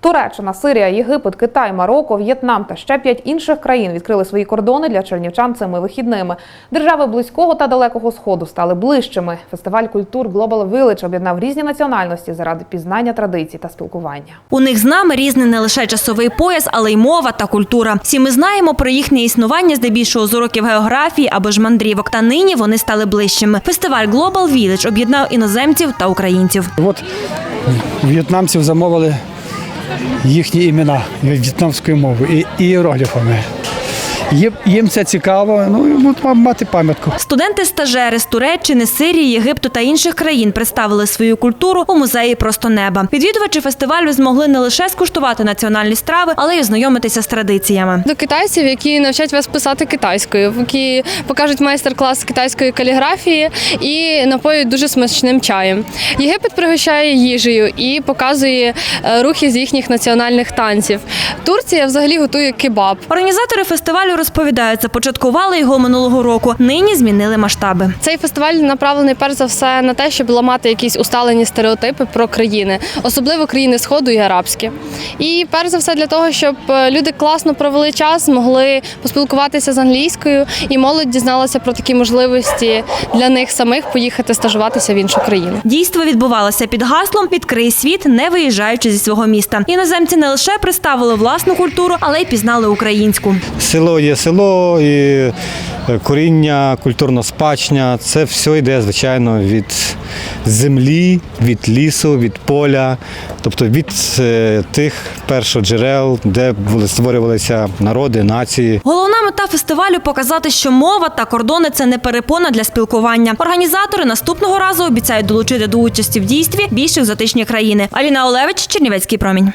Туреччина, Сирія, Єгипет, Китай, Марокко, В'єтнам та ще п'ять інших країн відкрили свої кордони для чернівчан цими вихідними. Держави близького та далекого сходу стали ближчими. Фестиваль культур Global Village об'єднав різні національності заради пізнання традицій та спілкування. У них з нами різний не лише часовий пояс, але й мова та культура. Всі ми знаємо про їхнє існування здебільшого з уроків географії або ж мандрівок. Та нині вони стали ближчими. Фестиваль Global Village об'єднав іноземців та українців. От в'єтнамців замовили їхні імена в'єтнамською мовою і і іерогліфами. Їм, їм це цікаво, ну і будуть мати пам'ятку. Студенти-стажери з Туреччини, Сирії, Єгипту та інших країн представили свою культуру у музеї Просто неба. Відвідувачі фестивалю змогли не лише скуштувати національні страви, але й ознайомитися з традиціями. До китайців, які навчать вас писати китайською, які покажуть майстер-клас китайської каліграфії і напоюють дуже смачним чаєм. Єгипет пригощає їжею і показує е, рухи з їхніх національних танців. Турція взагалі готує кебаб. Організатори фестивалю розповідають, започаткували його минулого року. Нині змінили масштаби. Цей фестиваль направлений перш за все на те, щоб ламати якісь усталені стереотипи про країни, особливо країни Сходу і арабські. І перш за все для того, щоб е, люди класно провели час, змогли поспілкуватися з англійською, і молодь дізналася про такі можливості для них самих поїхати стажуватися в іншу країну. Дійство відбувалося під гаслом Відкрий світ, не виїжджаючи зі свого міста. Іноземці не лише представили власну культуру, але й пізнали українську. Село є село, і е, коріння, культурна спадщина це все йде, звичайно, від землі, від лісу, від поля, тобто від е, тих першоджерел, де створювалися народи, нації. Головна мета фестивалю показати, що мова та кордони це не перепона для спілкування. Організатори наступного разу обіцяють долучити до участі в дійстві більш екзотичні країни. Аліна Олевич, Чернівецький промінь.